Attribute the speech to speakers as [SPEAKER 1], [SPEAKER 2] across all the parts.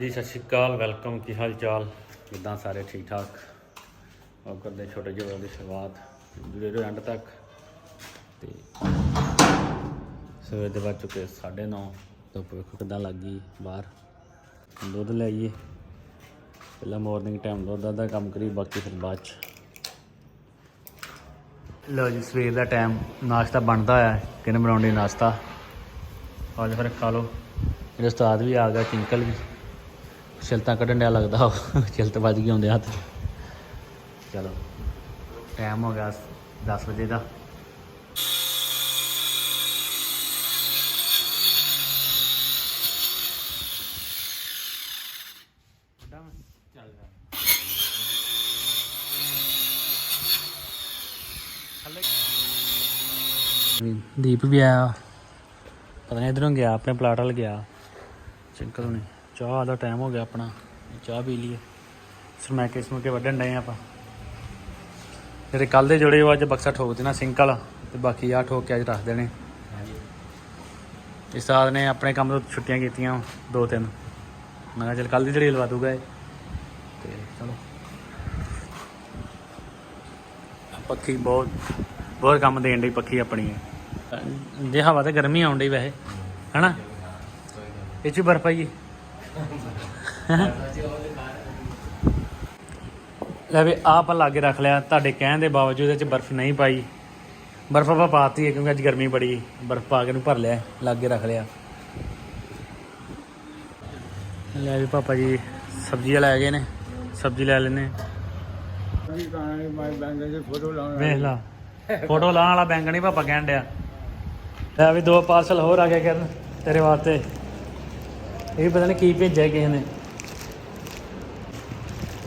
[SPEAKER 1] ਜੀ, ਸਤਿ ਸ਼੍ਰੀ ਅਕਾਲ, ਵੈਲਕਮ, ਕੀ ਹਾਲ ਚਾਲ ਕਿਦਾਂ ਸਾਰੇ ਠੀਕ ਠਾਕ ਆਪ ਕਰਦੇ ਛੋਟੇ ਜਿਹੇ ਦੀ ਸ਼ੁਰੂਆਤ ਜੁੜੇ ਰਹੋ ਐਂਡ ਤੱਕ। ਤੇ ਸਵੇਰ ਦੇ ਵੱਜ ਚੁੱਕੇ 9:30 ਧੁੱਪ ਵੇਖੋ ਕਿਦਾਂ ਲੱਗ ਗਈ ਬਾਹਰ। ਦੁੱਧ ਲੈ ਆਈਏ ਪਹਿਲਾਂ ਮਾਰਨਿੰਗ ਟਾਈਮ ਦੁੱਧ ਦਾ ਕੰਮ ਕਰੀ ਬਾਕੀ ਫਿਰ ਬਾਅਦ ਚ। ਲਓ ਜੀ, ਸਵੇਰ ਦਾ ਟਾਈਮ ਨਾਸ਼ਤਾ ਬਣਦਾ ਆ ਕਿਹਨੇ ਬਣਾਉਣੀ ਨਾਸ਼ਤਾ। ਅੱਜ ਫਿਰ ਖਾ ਲਓ। ਮੇਰੇ ਉਸਤਾਦ ਵੀ ਆ ਗਿਆ ਟਿੰਕਲ ਵੀ। ਛਿਲਤਾਂ ਕੱਢਣ ਡਿਆ ਲੱਗਦਾ ਉਹ। ਛਿਲਤ ਵੱਜ ਗਈ ਹੁੰਦੇ ਹੱਥ। ਚਲੋ ਟਾਈਮ ਹੋ ਗਿਆ 10 ਵਜੇ ਦਾ। ਦੀਪ ਵੀ ਆਇਆ। ਪਤਾ ਨਹੀਂ ਇਧਰੋਂ ਗਿਆ, ਆਪਣੇ ਪਲਾਟ ਵੱਲ ਗਿਆ। ਚੰਕਲ ਨੇ ਚਾਹ ਦਾ ਟਾਈਮ ਹੋ ਗਿਆ ਆਪਣਾ। ਚਾਹ ਪੀ ਲਈਏ। ਸਮੈਕੇ ਸਮੂਕੇ ਵੱਢਣ ਡਏ ਆਪਾਂ। ਜਿਹੜੇ ਕੱਲ ਦੇ ਜੁੜੇ ਉਹ ਅੱਜ ਬਕਸਾ ਠੋਕ ਦੇਣਾ ਸਿੰਕ ਵਾਲਾ ਤੇ ਬਾਕੀ ਆ ਠੋਕ ਕੇ ਅੱਜ ਰੱਖ ਦੇਣੇ। ਇਸ ਸਾਲ ਨੇ ਆਪਣੇ ਕੰਮ ਤੋਂ ਛੁੱਟੀਆਂ ਕੀਤੀਆਂ ਦੋ ਤਿੰਨ। ਮੈਂ ਕਿਹਾ ਚੱਲ ਕੱਲ ਦੀ ਜਿਹੜੀ ਲਵਾ ਦੂਗਾ ਇਹ ਤੇ ਚਲੋ। ਪੱਖੀ ਬਹੁਤ ਬਹੁਤ ਕੰਮ ਦੇਣ ਦੀ ਪੱਖੀ ਆਪਣੀ ਹੈ ਜੇ ਹਵਾ ਤੇ ਗਰਮੀ ਆਉਣ ਡਈ ਵੈਸੇ ਹਨਾ? ਇਹ ਚ ਬਰਫ ਆਈ ਲੈ ਵੀ ਆਹ ਆਪਾਂ ਲਾਗੇ ਰੱਖ ਲਿਆ, ਤੁਹਾਡੇ ਕਹਿਣ ਦੇ ਬਾਵਜੂਦ ਇਹ ਚ ਬਰਫ ਨਹੀਂ ਪਾਈ। ਬਰਫ ਆਪਾਂ ਪਾਤੀ ਹੈ ਕਿਉਂਕਿ ਅੱਜ ਗਰਮੀ ਬੜੀ, ਬਰਫ ਪਾ ਕੇ ਨੂੰ ਭਰ ਲਿਆ, ਲਾਗੇ ਰੱਖ ਲਿਆ। ਲੈ ਵੀ ਪਾਪਾ ਜੀ ਸਬਜ਼ੀਆਂ ਲੈ ਗਏ ਨੇ, ਸਬਜ਼ੀ ਲੈ ਲੈਨੇ ਵੇਖ ਲਾ, ਫੋਟੋ ਲਾਉਣ ਵਾਲਾ ਬੈਂਕ ਨਹੀਂ ਪਾਪਾ ਕਹਿਣ ਡਿਆ। ਲੈ ਵੀ ਦੋ ਪਾਰਸਲ ਹੋਰ ਆ ਗਏ ਕਰਨ ਤੇਰੇ ਵਾਸਤੇ। ਇਹ ਪਤਾ ਨਹੀਂ ਕੀ ਭੇਜਿਆ ਕਿਸੇ ਨੇ।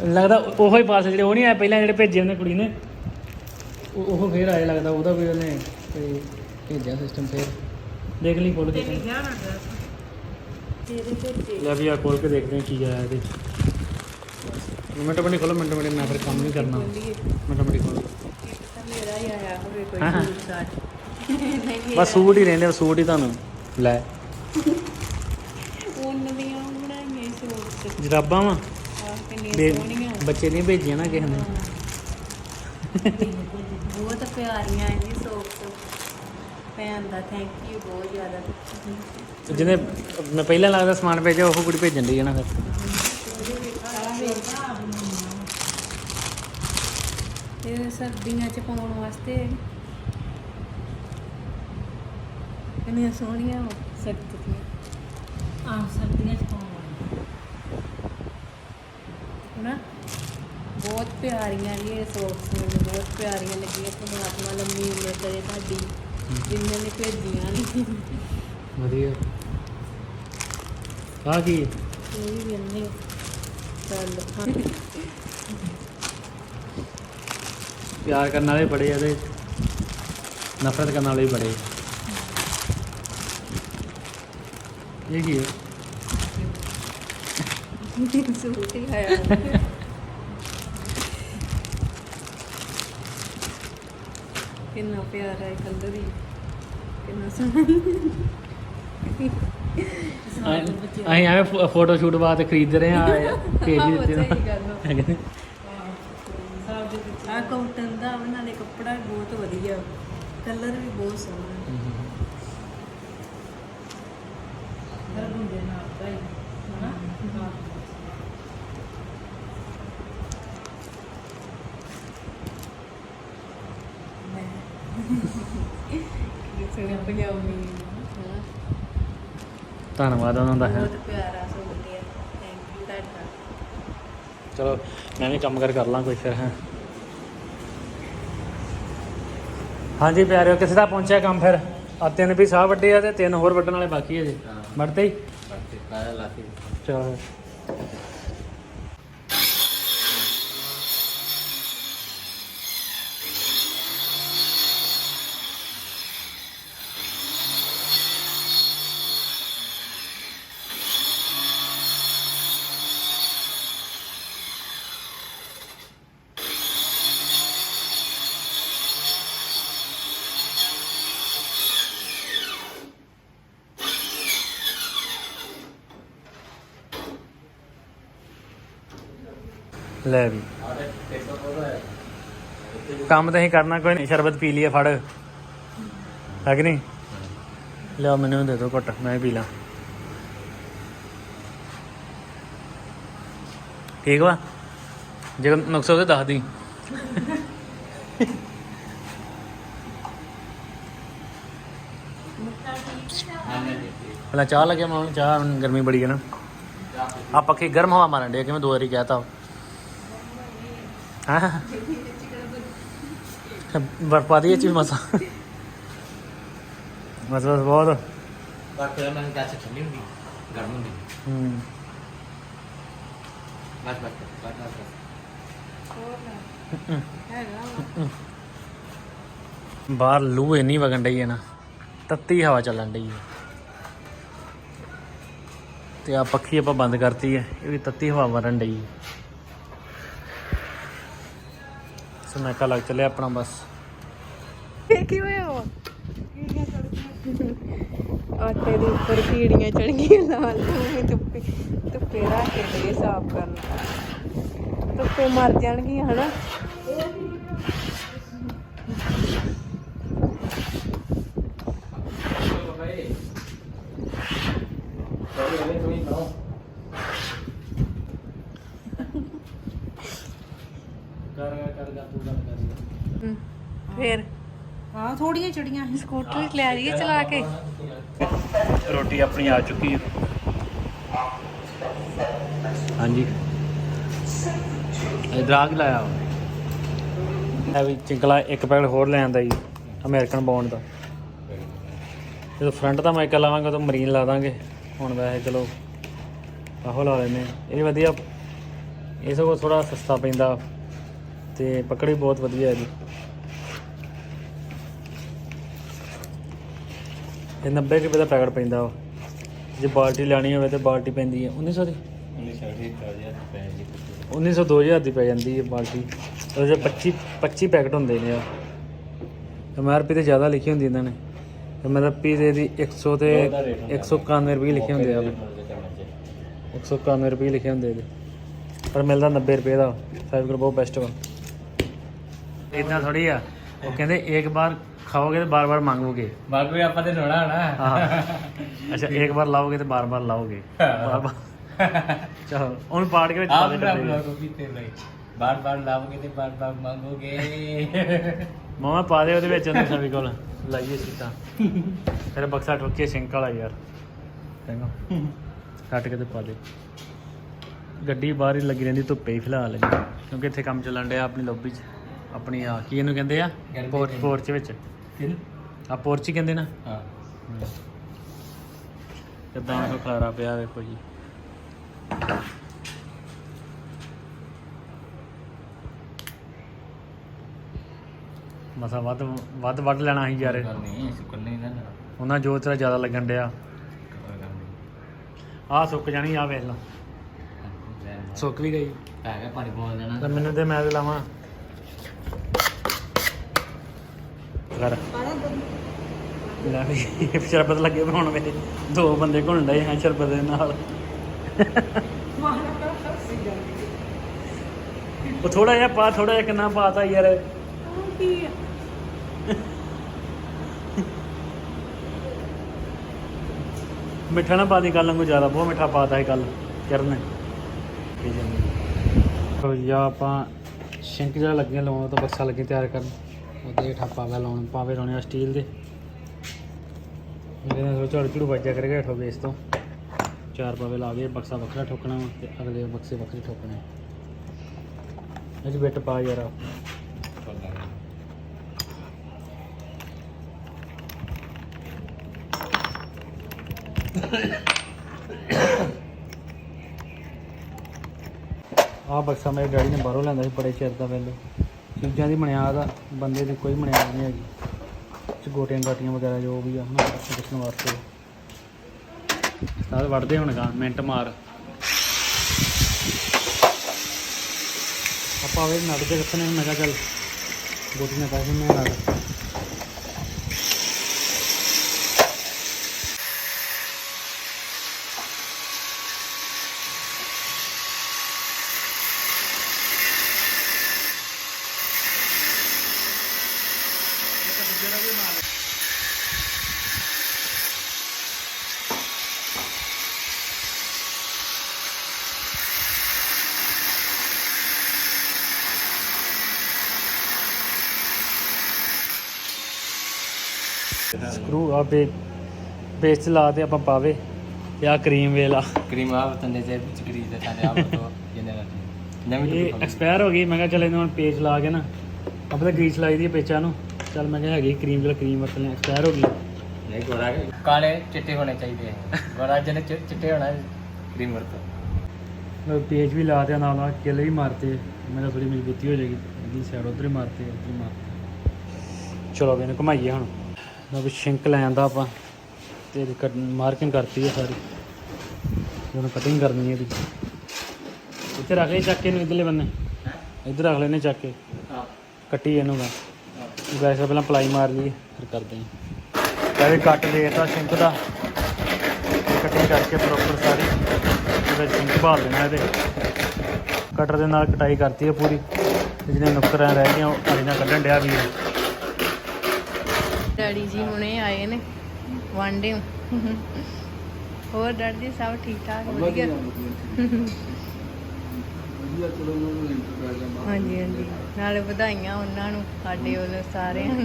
[SPEAKER 1] ਲੱਗਦਾ ਉਹੋ ਹੀ ਪਾਰਸਲ ਜਿਹੜੇ ਉਹ ਨਹੀਂ ਆਏ ਪਹਿਲਾਂ ਜਿਹੜੇ ਭੇਜੇ ਉਹਨੇ ਕੁੜੀ ਨੇ। ਉਹ ਉਹ ਫੇਰ ਆਏ ਲੱਗਦਾ ਉਹਦਾ ਵੀ ਉਹਨੇ ਤੇ ਭੇਜਿਆ ਸਿਸਟਮ ਫੇਰ। ਦੇਖ ਲਈ ਖੋਲ ਕੇ। ਲੈ ਵੀ ਆ ਖੋਲ ਕੇ ਦੇਖਦੇ ਹਾਂ ਕੀ ਆਇਆ ਇਹਦੇ। ਮਿੰਟ ਮਿੰਟ ਖੋਲੋ ਮਿੰਟ ਮਿੰਟ ਮੈਂ ਫਿਰ ਕੰਮ ਨਹੀਂ ਕਰਨਾ। ਮਿੰਟ ਮਿੰਟ ਖੋਲੋ।
[SPEAKER 2] ਮੇਰਾ ਹੀ ਆਇਆ ਹੋਵੇ ਕੋਈ
[SPEAKER 1] ਹਾਂ।
[SPEAKER 2] ਸੂਟ ਸਾਟ ਨਹੀਂ
[SPEAKER 1] ਬਸ ਸੂਟ ਹੀ ਰਹਿੰਦੇ ਸੂਟ ਹੀ ਤੁਹਾਨੂੰ। ਲੈ
[SPEAKER 2] ਉਹਨਾਂ ਦੀਆਂ ਬਣਾਈਆਂ ਸੀ ਸੂਟ
[SPEAKER 1] ਜਰਾਬਾਂ ਵਾ? ਬੱਚੇ ਨਹੀਂ ਭੇਜੀਆਂ ਨਾ ਕਿਸੇ ਨੇ।
[SPEAKER 2] ਬਹੁਤ ਪਿਆਰੀਆਂ ਇਹ ਜੀ ਸੋਪ ਭੈਣ ਦਾ ਥੈਂਕ ਯੂ ਬਹੁਤ ਜ਼ਿਆਦਾ।
[SPEAKER 1] ਜਿਹਨੇ ਮੈਂ ਪਹਿਲਾਂ ਲੱਗਦਾ ਸਮਾਨ ਭੇਜਿਆ ਉਹ ਕੁੜੀ ਭੇਜਣ ਦੀ ਹੈ ਨਾ ਫਿਰ।
[SPEAKER 2] ਇਹ ਸਰਦੀਆਂ ਚ ਪਾਉਣ ਵਾਸਤੇ ਕਿੰਨੀਆਂ ਸੋਹਣੀਆਂ ਸਖਤ ਦੀਆਂ।
[SPEAKER 3] ਆਹ ਸਰਦੀਆਂ ਚ ਪਾਉਣ ਵਾਲੀ
[SPEAKER 2] ਹਨਾ ਬਹੁਤ ਪਿਆਰੀਆਂ ਜੀ ਇਹ ਸੋਪਸ ਮੈਨੂੰ ਬਹੁਤ ਪਿਆਰੀਆਂ ਲੱਗੀਆਂ ਪਰਮਾਤਮਾ ਲੰਮੀ ਉਮਰ ਕਰੇ ਤੁਹਾਡੀ ਜਿੰਨਾਂ ਨੇ ਭੇਜੀਆਂ ਨੇ।
[SPEAKER 1] ਵਧੀਆ। ਆ ਕੀ?
[SPEAKER 2] ਇਹ ਵੀ ਕਹਿੰਦੇ ਚੱਲ।
[SPEAKER 1] ਪਿਆਰ ਕਰਨ ਵਾਲੇ ਬੜੇ ਆ ਤੇ ਨਫ਼ਰਤ ਕਰਨ ਵਾਲੇ ਵੀ ਬੜੇ। ਇਹ ਕੀ ਹੈ
[SPEAKER 2] ਸੂਟ ਹੀ ਆਇਆ। ਕਿੰਨਾ ਪਿਆਰਾ ਹੈ ਕਲਰ ਹੀ। ਕਿੰਨਾ ਸੋਹਣਾ।
[SPEAKER 1] ਅਸੀਂ ਐਵੇਂ ਫੋਟੋ ਸ਼ੂਟ ਵਾਸਤੇ ਖਰੀਦ ਰਹੇ ਆ ਭੇਜ ਹੀ ਦਿੱਤੇ ਨਾ।
[SPEAKER 2] ਆ।
[SPEAKER 1] ਨੇ।
[SPEAKER 2] ਕਾਟਨ ਦਾ ਉਹਨਾਂ ਦੇ ਕੱਪੜਾ ਬਹੁਤ ਵਧੀਆ। ਕਲਰ ਵੀ ਬਹੁਤ ਸੋਹਣਾ
[SPEAKER 3] ਗਰਮ ਦੇ ਨਾਲ ਤਾਂ ਹੀ ਹਨਾ
[SPEAKER 2] ਹਾਂ
[SPEAKER 1] ਧੰਨਵਾਦ ਉਹਨਾਂ ਦਾ ਹੈ।
[SPEAKER 2] ਬਹੁਤ ਪਿਆਰਾ ਸੂਟ ਹੈ ਥੈਂਕ ਯੂ ਤੁਹਾਡਾ।
[SPEAKER 1] ਚਲੋ ਮੈਂ ਵੀ ਕੰਮ ਕਰ ਕਰ ਲਾਂ ਕੋਈ ਫਿਰ ਹੈ। ਹਾਂਜੀ ਪਿਆਰਿਓ ਕਿਸੇ ਦਾ ਪਹੁੰਚਿਆ ਕੰਮ ਫਿਰ? ਆ ਤਿੰਨ ਵੀ ਸਾਹ ਵੱਡੇ ਆ ਤੇ ਤਿੰਨ ਹੋਰ ਵੱਢਣ ਵਾਲੇ ਬਾਕੀ ਹੈ ਜੀ। ਵੱਢਦੇ ਹੀ? ਚਲੋ ਲੈ ਵੀ। ਕੰਮ ਤਾਂ ਅਸੀਂ ਕਰਨਾ, ਕੋਈ ਨਹੀਂ। ਸ਼ਰਬਤ ਪੀ ਲਈਏ, ਫੜ। ਹੈ ਕਿ ਨਹੀਂ? ਲਿਆਓ, ਮੈਨੂੰ ਦੇ ਦਿਓ ਘੁੱਟ, ਮੈਂ ਪੀ ਲਾਂ। ਠੀਕ ਵਾ? ਜੇ ਕੋਈ ਨੁਕਸ ਹੋਵੇ, ਦੱਸ ਦੀ। ਪਹਿਲਾਂ ਚਾਹ ਲੱਗਿਆ ਮੈਂ ਹੁਣ ਚਾਹ ਗਰਮੀ ਬੜੀ ਹੈ ਨਾ। ਆ ਪੱਖੀ ਗਰਮ ਹਵਾ ਮਾਰਨ ਦੇ ਕਿ ਮੈਂ ਦੋ ਵਾਰੀ ਕਹਿਤਾ। ਹਾਂ। ਬਰਫ ਪਾ ਦੀ ਚ ਮਸਾ। ਬਸ ਬਹੁਤ।
[SPEAKER 4] ਬਾਕੀ ਉਹਨਾਂ ਦੀ ਗਾਛ ਠੰਡੀ ਹੁੰਦੀ ਗਰਮ ਹੁੰਦੀ।
[SPEAKER 1] ਹੂੰ।
[SPEAKER 4] ਬਸ ਬਸ ਬਸ ਬਸ ਬਸ।
[SPEAKER 2] ਹੈਗਾ
[SPEAKER 1] ਬਾਹਰ ਲੂ ਇੰਨੀ ਵਗਣ ਡਈ ਹੈ ਨਾ ਤੱਤੀ ਹਵਾ ਚੱਲਣ ਡਈ ਹੈ। ਤੇ ਆ ਪੱਖੀ ਆਪਾਂ ਬੰਦ ਕਰਤੀ ਹੈ ਇਹ ਵੀ ਤੱਤੀ ਹਵਾ ਵਰਨ ਡਈ ਹੈ। ਸਮੈਕਾ ਲੱਗ ਚੱਲਿਆ ਆਪਣਾ ਬਸ।
[SPEAKER 2] ਇਹ ਕੀ ਹੋਇਆ ਵਾ ਆਟੇ ਦੇ ਉੱਪਰ ਕੀੜੀਆਂ ਚੜ ਗਈਆਂ ਲਾਲ ਨੂੰ ਧੁੱਪੇ ਧੁੱਪੇ ਰੱਖ ਕੇ ਦੇ ਸਾਫ਼ ਕਰਨਾ। ਧੁੱਪੇ ਮਰ ਜਾਣਗੀਆਂ, ਹਨਾ
[SPEAKER 1] ਕਰ ਕਰ ਕਰ ਤੂੰ ਗੱਲ ਕਰ
[SPEAKER 2] ਫੇਰ?
[SPEAKER 3] ਹਾਂ ਥੋੜੀਆਂ ਚੜੀਆਂ ਸੀ।
[SPEAKER 2] ਸਕੂਟਰ ਲੈ ਜੀਏ ਚਲਾ ਕੇ।
[SPEAKER 1] ਰੋਟੀ ਆਪਣੀ ਆ ਚੁੱਕੀ ਹੈ। ਹਾਂਜੀ। ਇਧਰ ਆ ਕੇ ਲਾਇਆ ਇਹ ਵੀ ਚਿੰਕਲਾ ਇੱਕ ਪੈਕਟ ਹੋਰ ਲੈ ਆਂਦਾ ਜੀ ਅਮਰੀਕਨ ਬੌਂਡ ਦਾ। ਜਦੋਂ ਫਰੰਟ ਦਾ ਮਾਈਕਲ ਲਾਵਾਂਗੇ ਤਾਂ ਮਰੀਨ ਲਾ ਦਾਂਗੇ। ਹੁਣ ਵੈਸੇ ਚਲੋ ਆਹੋ ਲਾ ਲੈਨੇ ਇਹ ਵੀ ਵਧੀਆ ਇਹ ਸਗੋਂ ਥੋੜਾ ਸਸਤਾ ਪੈਂਦਾ। ਤੇ ਪਕੜ ਵੀ ਬਹੁਤ ਵਧੀਆ ਹੈ ਜੀ। ਇਹ 90 ਰੁਪਏ ਦਾ ਪੈਕਟ ਪੈਂਦਾ ਵਾ ਜੇ ਬਾਲਟੀ ਲੈਣੀ ਹੋਵੇ ਤੇ ਬਾਲਟੀ ਪੈਂਦੀ ਹੈ। 1900 ਦੀ? 1900 2000 ਦੀ ਪੈ ਜਾਂਦੀ ਹੈ ਬਾਲਟੀ। ਉਹਦੇ 'ਚ 25 25 ਪੈਕਟ ਹੁੰਦੇ ਨੇ ਆ ਐਮਆਰਪੀ ਤੇ ਜ਼ਿਆਦਾ ਲਿਖੀ ਹੁੰਦੀ ਇਹਨਾਂ ਨੇ। ਐਮਆਰਪੀ ਦੇ ਦੀ 100 ਤੇ 191 ਰੁਪਏ ਲਿਖੇ ਹੁੰਦੇ ਆ 191 ਰੁਪਏ ਲਿਖੇ ਹੁੰਦੇ ਇਹਦੇ। ਪਰ ਮਿਲਦਾ 90 ਰੁਪਏ ਦਾ। ਫਾਈਬਰ ਬਹੁਤ ਬੈਸਟ ਵਾ। ਇਦਾਂ ਥੋੜੀ ਆ। ਉਹ ਕਹਿੰਦੇ ਇੱਕ ਵਾਰ ਖਾਓਗੇ ਤੇ ਬਾਰ-ਬਾਰ ਮੰਗੋਗੇ।
[SPEAKER 4] ਬਾਕੀ ਆਪਾਂ ਤੇ ਥੋੜਾ ਹਣਾ।
[SPEAKER 1] ਅੱਛਾ ਇੱਕ ਬਾਰ ਲਾਓਗੇ ਤੇ ਬਾਰ-ਬਾਰ ਲਾਓਗੇ। ਬਾਰ-ਬਾਰ। ਚਲੋ ਉਹਨੂੰ ਪਾੜ ਕੇ ਵਿੱਚ ਪਾ ਦੇ
[SPEAKER 4] ਬਾਰ ਬਾਰ ਲਾਵੋਗੇ ਤੇ ਬਾਰ ਬਾਰ ਮੰਗੋਗੇ।
[SPEAKER 1] ਮਾਮਾ ਪਾ ਦੇ ਉਹਦੇ ਵਿੱਚ ਅੰਦਰ ਸਭੀ ਕੋਲ। ਲਾਈਏ ਸਿੱਧਾ ਤੇਰਾ ਬਕਸਾ ਠੋਕੇ ਸ਼ਿੰਕਲ ਆ ਯਾਰ। ਕੱਟ ਕੇ ਤੇ ਪਾ ਦੇ। ਗੱਡੀ ਬਾਹਰ ਹੀ ਲੱਗੀ ਰਹਿੰਦੀ ਧੁੱਪੇ ਹੀ ਫਿਲਹਾਲ। ਕਿਉਂਕਿ ਇੱਥੇ ਕੰਮ ਚੱਲਣ ਡਿਆ ਆਪਣੀ ਲੌਬੀ 'ਚ। ਆਪਣੀ ਆ ਕੀ ਇਹਨੂੰ ਕਹਿੰਦੇ ਆ?
[SPEAKER 4] ਗਰਮੀ
[SPEAKER 1] ਪੋਰਚ
[SPEAKER 4] ਦੇ।
[SPEAKER 1] ਪੋਰਚ ਵਿੱਚ।
[SPEAKER 4] ਫਿਰ
[SPEAKER 1] ਆ ਪੋਰਚ ਹੀ ਕਹਿੰਦੇ ਨਾ।
[SPEAKER 4] ਹਾਂ।
[SPEAKER 1] ਕਿੱਦਾਂ ਕੋ ਖਲਾਰਾ ਪਿਆ ਵੇਖੋ ਜੀ। ਮਸਾ ਵੱਧ ਵੱਧ ਵੱਢ ਲੈਣਾ ਸੀ ਯਾਰ।
[SPEAKER 4] ਨਹੀਂ ਨਾ
[SPEAKER 1] ਉਹਨਾਂ ਜੋ ਤੇਰਾ ਜ਼ਿਆਦਾ ਲੱਗਣ ਡਿਆ। ਆਹ ਸੁੱਕ ਜਾਣੀ ਆ ਵੇਖ ਲਾ ਸੁੱਕ ਵੀ ਗਈ।
[SPEAKER 4] ਹੈਗਾ ਪਾਣੀ ਬੋਲ ਦੇਣਾ।
[SPEAKER 1] ਤਾਂ ਮੈਨੂੰ ਤੇ ਮੈਂ ਤੇ ਲਾਵਾਂ। ਕਰ। ਲੈ ਵੀ, ਸ਼ਰਬਤ ਲੱਗੇ ਬਣਾਉਣ ਮੇਰੇ ਦੋ ਬੰਦੇ ਘੁੰਨ ਡਏ ਹਾਂ ਸ਼ਰਬਤ ਦੇ ਨਾਲ। ਉਹ ਥੋੜਾ ਜਿਹਾ ਪਾ ਥੋੜਾ ਜਿਹਾ ਕਿੰਨਾ ਪਾਤਾ ਯਾਰ। ਮਿੱਠਾ ਨਾ ਪਾ ਦੀ ਗੱਲ ਨੂੰ ਜ਼ਿਆਦਾ, ਬਹੁਤ ਮਿੱਠਾ ਪਾਤਾ ਹੈ ਗੱਲ ਕਰਨ ਨੇ। ਤੋ ਯਾ ਆਪਾਂ ਸ਼ਿੰਕ ਜਿਹੜਾ ਲੱਗਿਆ ਲਾਉਣ ਤਾਂ ਬੱਸਾ ਲੱਗੇ ਤਿਆਰ ਕਰਨ। ਉਹਦੇ ਠਾਪਾ ਵਾ ਲਾਉਣ, ਪਾਵੇ ਲਾਉਣੇ ਆ ਸਟੀਲ ਦੇ। ਮੇਰੇ ਨਾਲ ਝੜ ਝੜੂ ਵੱਜਿਆ ਕਰੇਗਾ ਠੋ ਬੇਸ ਤੋਂ। ਚਾਰ ਪਾਵੇ ਲਾ ਕੇ ਬਕਸਾ ਵੱਖਰਾ ਠੋਕਣਾ ਤੇ ਅਗਲੇ ਬਕਸੇ ਵੱਖਰੇ ਠੋਕਣੇ। ਇਹ 'ਚ ਬਿੱਟ ਪਾ ਯਾਰ ਆਹ ਬਕਸਾ ਮੇਰੇ ਡੈਡੀ ਨੇ ਬਾਹਰੋਂ ਲੈਂਦਾ ਸੀ, ਬੜੇ ਚਿਰ ਦਾ ਪਹਿਲੇ ਚੀਜ਼ਾਂ ਦੀ ਬੁਨਿਆਦ ਬੰਦੇ ਦੀ ਕੋਈ ਬੁਨਿਆਦ ਨਹੀਂ ਹੈਗੀ। ਚ ਗੋਟੀਆਂ ਗਾਟੀਆਂ ਵਗੈਰਾ ਜੋ ਵੀ ਆ ਹਨਾ ਦੱਸਣ ਵਾਸਤੇ। ਸਾਰ ਵੜਦੇ ਹੋਣਗਾ ਮਿੰਟ ਮਾਰ। ਆਪਾਂ ਵੇ ਨੱਟ ਦੇ ਰੱਖਣੇ ਮੈਂ ਕਿਹਾ ਚੱਲ ਗੋਟੀਆਂ ਕਰ ਦਿੰਦੇ ਆ ਨਾਲ। ਸਕਰੂ ਆ ਬੇ ਬੇਸ ਲਾ ਦੇ ਆਪਾਂ ਪਾਵੇ। ਤੇ ਕਰੀਮ ਵੇਲਾ
[SPEAKER 4] ਕਰੀਮ ਆ ਤੰਨੇ ਦੇ ਵਿੱਚ ਗਰੀ ਦਾ ਸਾਡੇ ਆਪ ਤੋਂ ਜਨਰਲ ਨਵੀਂ
[SPEAKER 1] ਇਹ ਐਕਸਪਾਇਰ ਹੋ ਗਈ ਮੈਂ ਕਿਹਾ ਚਲ ਇਹਨੂੰ ਪੇਜ ਲਾ ਕੇ ਨਾ। ਆਪਾਂ ਤਾਂ ਗਰੀਸ ਲਾਈ ਦੀ ਪੇਚਾਂ ਨੂੰ। ਚਲ ਮੈਂ ਕਿਹਾ ਹੈਗੀ ਕਰੀਮ ਵੇਲਾ ਕਰੀਮ ਵਰਤ ਲੈ ਐਕਸਪਾਇਰ ਹੋ ਗਈ।
[SPEAKER 4] ਨਹੀਂ ਗੋਰਾ ਕਾਲੇ ਚਿੱਟੇ ਹੋਣੇ ਚਾਹੀਦੇ ਆ। ਗੋਰਾ ਜਨੇ ਚਿੱਟੇ ਹੋਣਾ ਕਰੀਮ ਵਰਤੋ।
[SPEAKER 1] ਮੈਂ ਪੇਜ ਵੀ ਲਾ ਦਿਆ ਨਾਲ ਨਾਲ ਕਿੱਲ ਵੀ ਮਾਰਤੇ। ਮੇਰਾ ਥੋੜੀ ਮਜ਼ਬੂਤੀ ਹੋ ਜਾਏਗੀ। ਇਹਦੀ ਸਾਈਡ ਉਧਰ ਮਾਰਤੇ ਉਧਰ ਮਾਰਤੇ। ਚਲੋ ਵੇਨ ਘੁਮਾਈਏ ਹੁਣ। ਮੈਂ ਵੀ ਸ਼ਿੰਕ ਲੈ ਆਂਦਾ ਆਪਾਂ। ਤੇ ਮਾਰਕਿੰਗ ਕਰਤੀ ਹੈ ਸਾਰੀ। ਹੁਣ ਕਟਿੰਗ ਕਰਨੀ ਹੈ ਇਹਦੀ। ਇੱਥੇ ਰੱਖ ਲਈ ਚੱਕ ਕੇ ਇਹਨੂੰ ਇਧਰਲੇ ਬੰਨੇ। ਇੱਧਰ ਰੱਖ ਲੈਨੇ ਚੱਕ ਕੇ। ਕੱਟੀ ਇਹਨੂੰ ਗੈਸ ਤੋਂ ਪਹਿਲਾਂ ਪਲਾਈ ਮਾਰ ਲਈਏ ਫਿਰ ਕਰਦੇ ਹਾਂ ਪਹਿਲੇ ਕੱਟ ਦੇਤਾ ਸ਼ਿੰਕ ਦਾ। ਕਟਿੰਗ ਕਰਕੇ ਪ੍ਰੋਪਰ ਸਾਰੀ। ਇਹਦਾ ਸ਼ਿੰਕ ਭਾਲ ਦੇਣਾ ਇਹਦੇ। ਕਟਰ ਦੇ ਨਾਲ ਕਟਾਈ ਕਰਤੀ ਹੈ ਪੂਰੀ। ਜਿਹੜੇ ਨੁਕਰਾਂ ਰਹਿ ਗਈਆਂ ਉਹ ਆਲੀ ਨਾਲ ਕੱਢਣ ਡਿਆ ਵੀ
[SPEAKER 2] ਡੈਡੀ ਜੀ ਹੁਣੇ ਆਏ ਨੇ ਵਾਂਡੇ ਹੋਰ ਡੈਡੀ ਜੀ ਸਭ ਠੀਕ ਠਾਕ? ਵਧੀਆ? ਵਧੀਆ ਚਲੋ ਉਹਨਾਂ ਨੂੰ ਹਾਂਜੀ ਹਾਂਜੀ। ਨਾਲੇ ਵਧਾਈਆਂ ਉਹਨਾਂ ਨੂੰ ਸਾਡੇ ਵੱਲੋਂ ਸਾਰਿਆਂ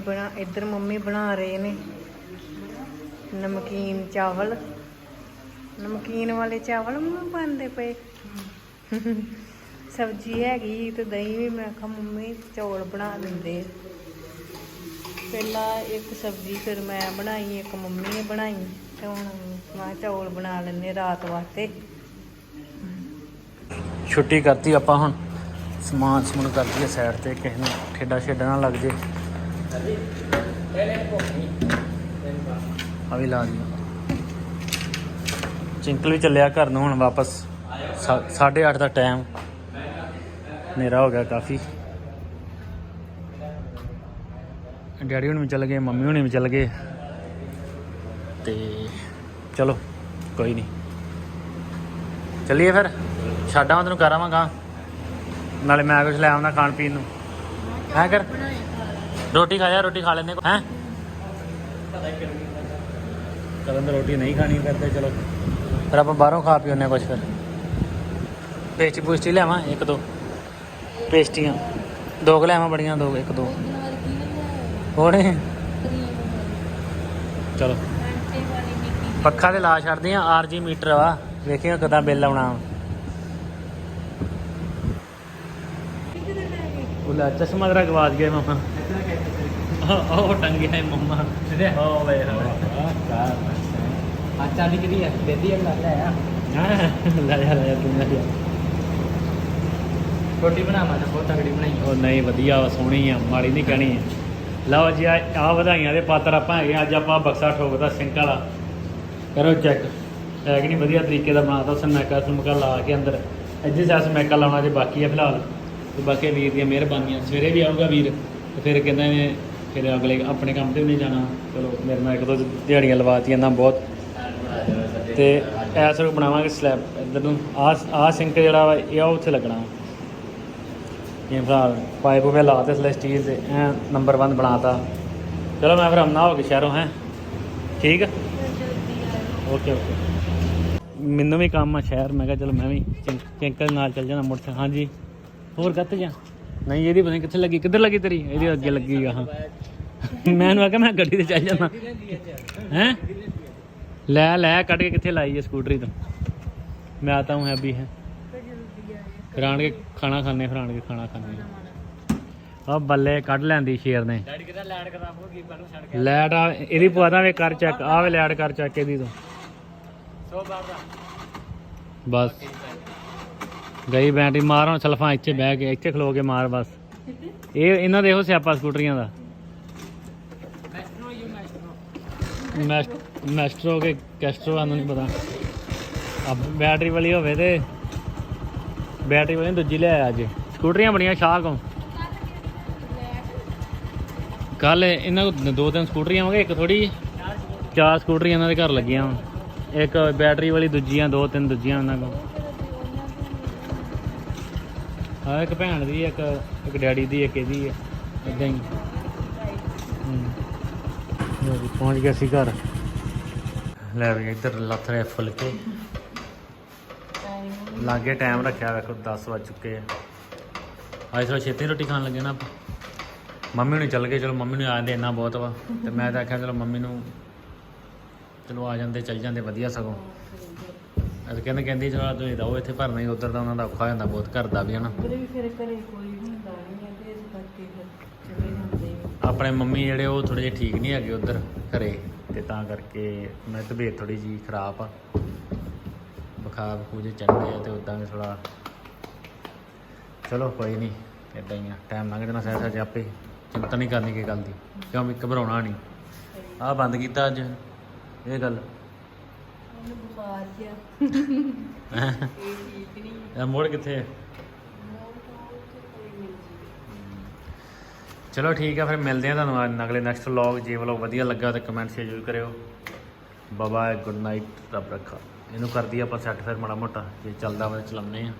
[SPEAKER 2] ਬਣਾ ਇੱਧਰ ਮੰਮੀ ਬਣਾ ਰਹੇ ਨੇ। ਨਮਕੀਨ ਚਾਵਲ। ਨਮਕੀਨ ਵਾਲੇ ਚਾਵਲ ਮੰਮੀ ਬਣਦੇ ਪਏ। ਸਬਜ਼ੀ ਹੈਗੀ ਤੇ ਦਹੀਂ ਵੀ ਮੈਂ ਕਿਹਾ ਮੰਮੀ ਚੌਲ ਬਣਾ ਦਿੰਦੇ ਪਹਿਲਾਂ ਇੱਕ ਸਬਜ਼ੀ ਫਿਰ ਮੈਂ ਬਣਾਈ, ਇੱਕ ਮੰਮੀ ਨੇ ਬਣਾਈ ਤੇ ਹੁਣ ਮੈਂ ਚੌਲ ਬਣਾ ਲੈਂਦੇ ਰਾਤ ਵਾਸਤੇ।
[SPEAKER 1] ਛੁੱਟੀ ਕਰਤੀ ਆਪਾਂ ਹੁਣ। ਸਮਾਨ ਸਮੂਨ ਕਰਤੀ ਹੈ ਸਾਈਡ ਤੇ, ਕਿਸੇ ਨੂੰ ਠੇਡਾ ਛੇਡਾ ਨਾ ਲੱਗ ਜੇ। ਆ ਵੀ ਲਾ ਦਿਓ ਚਿੰਕਲ ਵੀ ਚੱਲਿਆ ਘਰ ਨੂੰ ਹੁਣ ਵਾਪਸ। 8:30 ਦਾ ਟਾਈਮ ਹਨੇਰਾ ਹੋ ਗਿਆ ਕਾਫੀ। ਡੈਡੀ ਹੁਣ ਵੀ ਚੱਲ ਗਏ, ਮੰਮੀ ਹੁਣੀ ਵੀ ਚੱਲ ਗਏ। ਤੇ ਚਲੋ, ਕੋਈ ਨਹੀਂ ਚੱਲੀਏ ਫਿਰ? ਛੱਡਾਂ ਤੈਨੂੰ ਕਰਾਵਾਂਗਾ ਨਾਲੇ ਮੈਂ ਕੁਝ ਲੈ ਆਉਂਦਾ ਖਾਣ ਪੀਣ ਨੂੰ। ਹੈ ਕਰ? ਰੋਟੀ ਖਾ ਜਾ, ਰੋਟੀ ਖਾ ਲੈਂਦੇ ਹੈ। ਕਰਨ ਤਾਂ ਰੋਟੀ ਨਹੀਂ ਖਾਣੀ ਕਰਦੇ ਚਲੋ। ਫਿਰ ਆਪਾਂ ਬਾਹਰੋਂ ਖਾ ਪੀ ਆਉਂਦੇ ਕੁਝ ਫਿਰ। ਪੇਸਟੀ ਪੂਸਟੀ ਲਿਆਵਾਂ ਇੱਕ ਦੋ ਪੇਸਟੀਆਂ ਦੋ ਕੁ ਲੈਵਾਂ ਬੜੀਆਂ ਦੋ ਇੱਕ ਦੋ ਹੋਣੇ ਚਲੋ ਪੱਖਾ ਤੇ ਲਾ ਛੱਡਦੇ ਆ ਆਰਜੀ ਮੀਟਰ ਵਾ ਵੇਖਿਓ ਕਦਾਂ ਬਿੱਲ ਆਉਣਾ ਉਹਲਾ ਚਸ਼ਮਾ ਤੇਰਾ ਗਵਾਚ ਗਿਆ ਮਮਾ ਉਹ ਟੰਗਿਆ ਹੈ ਮਮਾ ਹੋ ਵੇ
[SPEAKER 4] ਹੋ ਆ ਚਾਲੀ ਕਿਹਦੀ ਹੈ ਦੇਦੀ ਹੈ
[SPEAKER 1] ਲੈ ਆ ਲੈ ਲੈ ਤੂੰ ਲੈ ਆ
[SPEAKER 4] ਛੋਟੀ ਬਣਾਵਾਂ ਤਾਂ ਬਹੁਤ ਤਗੜੀ ਬਣਾਈ
[SPEAKER 1] ਉਹ ਨਹੀਂ, ਵਧੀਆ ਵਾ, ਸੋਹਣੀ ਆ, ਮਾੜੀ ਨਹੀਂ ਕਹਿਣੀ। ਲਓ ਜੀ, ਆ ਵਧਾਈਆਂ ਦੇ ਪਾਤਰ ਆਪਾਂ ਹੈਗੇ ਅੱਜ ਆਪਾਂ ਬਕਸਾ ਠੋਕਦਾ ਸਿੰਕ ਵਾਲਾ। ਕਰੋ ਚੈੱਕ। ਹੈ ਕਿ ਨਹੀਂ? ਵਧੀਆ ਤਰੀਕੇ ਦਾ ਬਣਾਤਾ ਸਮੈਕਾ ਸਮਕਾ ਲਾ ਕੇ ਅੰਦਰ। ਇੱਥੇ ਸਾਸ ਮੈਕਾ ਲਾਉਣਾ ਜੇ ਬਾਕੀ ਆ ਫਿਲਹਾਲ। ਤੇ ਬਾਕੀ ਵੀਰ ਦੀਆਂ ਮਿਹਰਬਾਨੀਆਂ। ਸਵੇਰੇ ਵੀ ਆਊਗਾ ਵੀਰ, ਤੇ ਫਿਰ ਕਹਿੰਦਾ ਨੇ ਫਿਰ ਅਗਲੇ ਆਪਣੇ ਕੰਮ ਤੇ ਵੀ ਨਹੀਂ ਜਾਣਾ। ਚਲੋ, ਮੇਰੇ ਨਾਲ ਇੱਕ ਦੋ ਦਿਹਾੜੀਆਂ ਲਵਾਤੀਆਂ ਨਾ ਬਹੁਤ। ਤੇ ਐਸ ਰੂਪ ਬਣਾਵਾਂਗੇ ਸਲੈਬ ਇਧਰ ਨੂੰ। ਆ ਆ ਸਿੰਕ ਜਿਹੜਾ ਵਾ, ਇਹ ਉੱਥੇ ਲੱਗਣਾ। ਇਹ ਭਰਾ ਪਾਈਪ ਵੇ ਲਾਤੇ ਸਲੇ ਸਟੀਲ ਦੇ ਐ ਨੰਬਰ 1 ਬਣਾਤਾ। ਚਲੋ ਮੈਂ ਫਿਰ ਆਉਣਾ ਹੋ ਕੇ ਸ਼ਹਿਰੋਂ, ਹੈ? ਠੀਕ? ਆ ਓਕੇ ਓਕੇ ਮੈਨੂੰ ਵੀ ਕੰਮ ਆ ਸ਼ਹਿਰ, ਮੈਂ ਕਿਹਾ ਚਲੋ ਮੈਂ ਵੀ ਚਿੰਕ- ਚਿੰਕਲ ਨਾਲ ਚੱਲ ਜਾਣਾ ਮੋਟਰ ਹਾਂਜੀ। ਹੋਰ ਗੱਤ ਜਾ? ਨਹੀਂ, ਇਹਦੀ ਪਤਾ ਕਿੱਥੇ ਲੱਗੀ, ਕਿੱਧਰ ਲੱਗੀ ਤੇਰੀ? ਇਹਦੀ ਅੱਗੇ ਲੱਗੀ ਆ, ਹਾਂ। ਮੈਂ ਨੂੰ ਆਖਿਆ, ਮੈਂ ਗੱਡੀ ਤੇ ਚੱਲ ਜਾਣਾ। ਹੈ? ਲੈ ਲੈ, ਕੱਢ ਕੇ ਕਿੱਥੇ ਲਾਈ ਹੈ ਸਕੂਟਰੀ ਤੋਂ? ਮੈਂ ਆਤਾ ਹੂੰ ਅਭੀ ਹੈ। ਫਿਰ ਕੇ ਖਾਣਾ ਖਾਣੇ ਫਿਰ ਆਣ ਕੇ ਖਾਣਾ ਖਾਣੇ ਆ ਬੱਲੇ ਕੱਢ ਲੈਂਦੀ ਸ਼ੇਰ ਨੇ। ਲੈਟ ਇਹਦੀ ਪਵਾਦਾ ਵੇ ਕਰ ਚੈੱਕ ਆ ਵੇ ਲੈਟ ਕਰ ਚੈੱਕ ਇਹਦੀ ਤੋਂ। ਬਸ। ਗਈ ਬੈਂਟੀ ਮਾਰ ਹੁਣ ਸਲਫਾਂ ਇੱਥੇ ਬਹਿ ਕੇ ਇੱਥੇ ਖਲੋ ਕੇ ਮਾਰ ਬਸ। ਇਹ ਇਹਨਾਂ ਦੇ ਇਹੋ ਸਿਆਪਾ ਸਕੂਟਰੀਆਂ ਦਾ। ਮੈਸਟਰੋ ਕੇ ਕੈਸਟਰੋ ਆਨੂੰ ਨਹੀਂ ਪਤਾ। ਆ ਬੈਟਰੀ ਵਾਲੀ ਹੋਵੇ ਤੇ ਬੈਟਰੀ ਵਾਲੀ ਦੂਜੀ ਲੈ ਆਇਆ ਅੱਜ। ਸਕੂਟਰੀਆਂ ਬੜੀਆਂ ਸ਼ਾਹ ਕੋ ਕੱਲ ਇਹਨਾਂ ਕੋਲ ਦੋ ਤਿੰਨ ਸਕੂਟਰੀਆਂ ਹੋਗੇ ਇੱਕ ਥੋੜੀ ਚਾਰ ਸਕੂਟਰੀਆਂ ਇਹਨਾਂ ਦੇ ਘਰ ਲੱਗੀਆਂ ਵਾਂ। ਇੱਕ ਬੈਟਰੀ ਵਾਲੀ ਦੂਜੀਆਂ, ਦੋ ਤਿੰਨ ਦੂਜੀਆਂ ਉਹਨਾਂ ਕੋਲ। ਹਾਂ ਇੱਕ ਭੈਣ ਦੀ, ਇੱਕ ਇੱਕ ਡੈਡੀ ਦੀ, ਇੱਕ ਇਹਦੀ ਹੈ ਇਦਾਂ ਹੀ। ਹੂੰ। ਪਹੁੰਚ ਗਿਆ ਸੀ ਘਰ। ਲੈ ਵੀ ਇੱਧਰ ਲੱਥ ਰਹੇ ਫੁਲਕੇ। ਲਾਗੇ ਟਾਈਮ ਰੱਖਿਆ ਵੇਖੋ 10 ਵੱਜ ਚੁੱਕੇ ਆ। ਅੱਜ ਥੋੜਾ ਛੇਤੀ ਰੋਟੀ ਖਾਣ ਲੱਗੇ ਨਾ ਆਪਾਂ। ਮੰਮੀ ਨੂੰ ਚੱਲ ਗਏ ਚਲੋ ਮੰਮੀ ਨੂੰ ਆ ਜਾਂਦੇ ਇੰਨਾ ਬਹੁਤ ਵਾ। ਤੇ ਮੈਂ ਤਾਂ ਆਖਿਆ ਚਲੋ ਮੰਮੀ ਨੂੰ ਚਲੋ ਆ ਜਾਂਦੇ ਚੱਲ ਜਾਂਦੇ ਵਧੀਆ ਸਗੋਂ। ਅੱਜ ਕਹਿੰਦੇ ਕਹਿੰਦੀ ਚਲੋ ਤੁਸੀਂ ਰਹੋ ਇੱਥੇ ਭਰਨਾ ਹੀ ਉਧਰ ਦਾ ਉਹਨਾਂ ਦਾ ਔਖਾ ਹੋ ਜਾਂਦਾ ਬਹੁਤ ਘਰ ਦਾ ਵੀ ਹਨਾ।
[SPEAKER 2] ਉਹਦੇ ਵੀ ਫਿਰ ਘਰੇ ਕੋਈ ਹੁੰਦਾ ਨਹੀਂ ਹੈ ਤੇ ਇਸ ਕਰਕੇ ਫਿਰ ਚਲੇ ਜਾਂਦੇ ਆ।
[SPEAKER 1] ਆਪਣੇ ਮੰਮੀ ਜਿਹੜੇ ਉਹ ਥੋੜੇ ਜਿਹੇ ਠੀਕ ਨਹੀਂ ਹੈਗੇ ਉਧਰ ਘਰੇ। ਤੇ ਤਾਂ ਕਰਕੇ ਮੈਂ ਤਬੀਅਤ ਥੋੜੀ ਜੀ ਖਰਾਬ ਆ। ਬੁਖਾਰ ਬਖੂਰ ਚੜ੍ਹਦੇ ਆ ਤੇ ਉਦਾਂ ਵੀ ਥੋੜਾ ਚਲੋ ਕੋਈ ਨਹੀਂ ਇਦਾਂ ਹੀ ਆ। ਟਾਈਮ ਲੰਘ ਜਾਣਾ ਸਹਿ ਸਹਿ ਆਪੇ। ਚਿੰਤਾ ਨਹੀਂ ਕਰਨੀ ਕੀ ਗੱਲ ਦੀ ਕਿਉਂ ਵੀ ਘਬਰਾਉਣਾ ਨਹੀਂ ਆਹ ਬੰਦ ਕੀਤਾ ਅੱਜ ਇਹ ਗੱਲ।
[SPEAKER 2] ਇਹ ਠੀਕ ਨਹੀਂ
[SPEAKER 1] ਇਹ ਮੋੜ ਕਿੱਥੇ ਹੈ ਚਲੋ ਠੀਕ ਆ ਫਿਰ ਮਿਲਦੇ ਆ ਤੁਹਾਨੂੰ ਅੱਜ ਅਗਲੇ ਨੈਕਸਟ ਵਲੌਗ ਜੇ ਵਲੌਗ ਵਧੀਆ ਲੱਗਾ ਤਾਂ ਕਮੈਂਟ ਸ਼ੇਅਰ ਜ਼ਰੂਰ ਕਰਿਓ। ਬਾਬਾ ਗੁੱਡ ਨਾਈਟ ਰੱਬ ਰੱਖਾ। ਇਹਨੂੰ ਕਰਦੀ ਆਪਾਂ ਸੈੱਟ ਫਿਰ ਮਾੜਾ ਮੋਟਾ ਜੇ ਚੱਲਦਾ ਵਾ ਤਾਂ ਚਲਾਉਂਦੇ ਆ।